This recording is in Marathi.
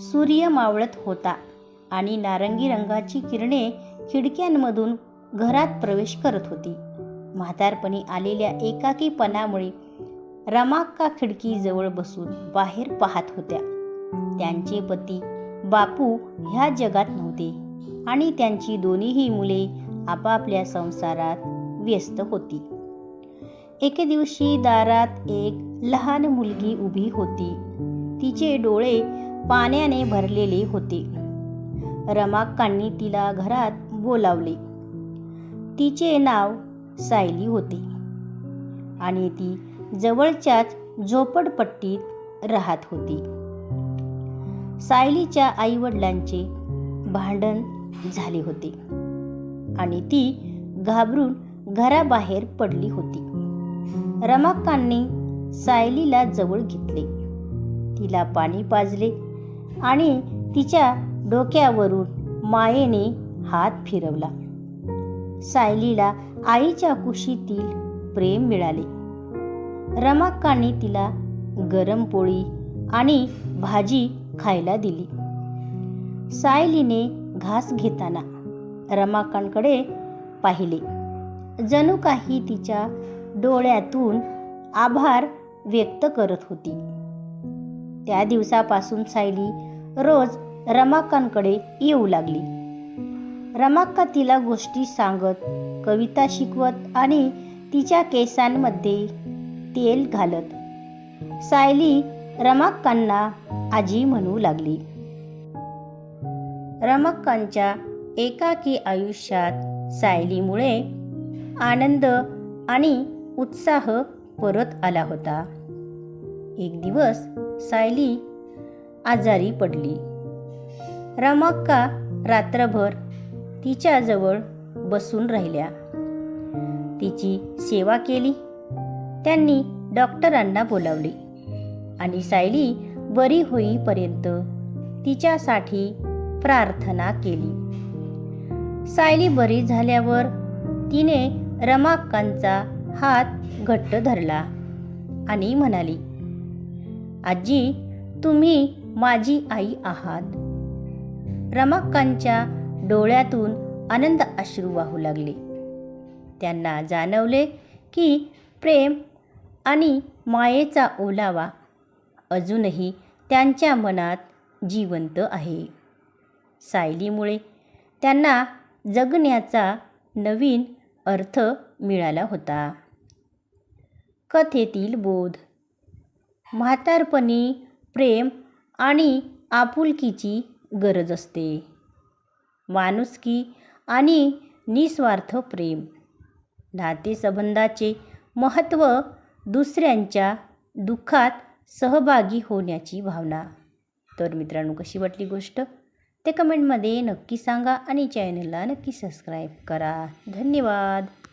सूर्य मावळत होता आणि नारंगी रंगाची किरणे खिडक्यांमधून घरात प्रवेश करत होती. म्हातारपणी आलेल्या एकाकीपणामुळे रमाक्का खिडकीजवळ बसून बाहेर पाहत होत्या. त्यांचे पती बापू ह्या जगात नव्हते आणि त्यांची दोन्हीही मुले आपापल्या संसारात व्यस्त होती. एके दिवशी दारात एक लहान मुलगी उभी होती. तिचे डोळे पाण्याने भरलेले होते. रमाक्कांनी तिला घरात बोलावले. तिचे नाव सायली होते. आणि ती जवळच्याच झोपडपट्टीत राहत होती. सायलीच्या आईवडिलांचे भांडण झाले होते. आणि ती घाबरून घराबाहेर पडली होती. रमाकांनी सायलीला जवळ घेतले. तिला पाणी पाजले. आणि तिच्या डोक्यावरून मायेने हात फिरवला. सायलीला आईच्या कुशीतील प्रेम मिळाले. रमाकांनी तिला गरम पोळी आणि भाजी खायला दिली. सायलीने घास घेताना रमाकांकडे पाहिले. जणू काही तिच्या डोळ्यातून आभार व्यक्त करत होती. त्या दिवसापासून सायली रोज रमाकांकडे येऊ लागली. रमाक्का तिला गोष्टी सांगत कविता शिकवत आणि तिच्या केसांमध्ये तेल घालत. सायली रमाक्कांना आजी म्हणू लागली. रमक्कांच्या एकाकी आयुष्यात सायलीमुळे आनंद आणि उत्साह परत आला होता. एक दिवस सायली आजारी पडली. रमाक्का रात्रभर तिच्याजवळ बसून राहिल्या. तिची सेवा केली. त्यांनी डॉक्टरांना बोलावले आणि सायली बरी होईपर्यंत तिच्यासाठी प्रार्थना केली. सायली बरी झाल्यावर तिने रमाकांचा हात घट्ट धरला आणि म्हणाली आजी तुम्ही माझी आई आहात. रमाकांच्या डोळ्यातून आनंद अश्रू वाहू लागले. त्यांना जाणवले की प्रेम आणि मायेचा ओलावा अजूनही त्यांच्या मनात जिवंत आहे. सायलीमुळे त्यांना जगण्याचा नवीन अर्थ मिळाला होता. कथेतील बोध म्हातारपणी प्रेम आणि आपुलकीची गरज असते. माणुसकी आणि निस्वार्थ प्रेम. नातेसंबंधाचे महत्त्व दुसऱ्यांच्या दुःखात सहभागी होण्याची भावना. तर मित्रांनो कशी वाटली गोष्ट? ते कमेंटमध्ये नक्की सांगा आणि चॅनलला नक्की सबस्क्राईब करा. धन्यवाद.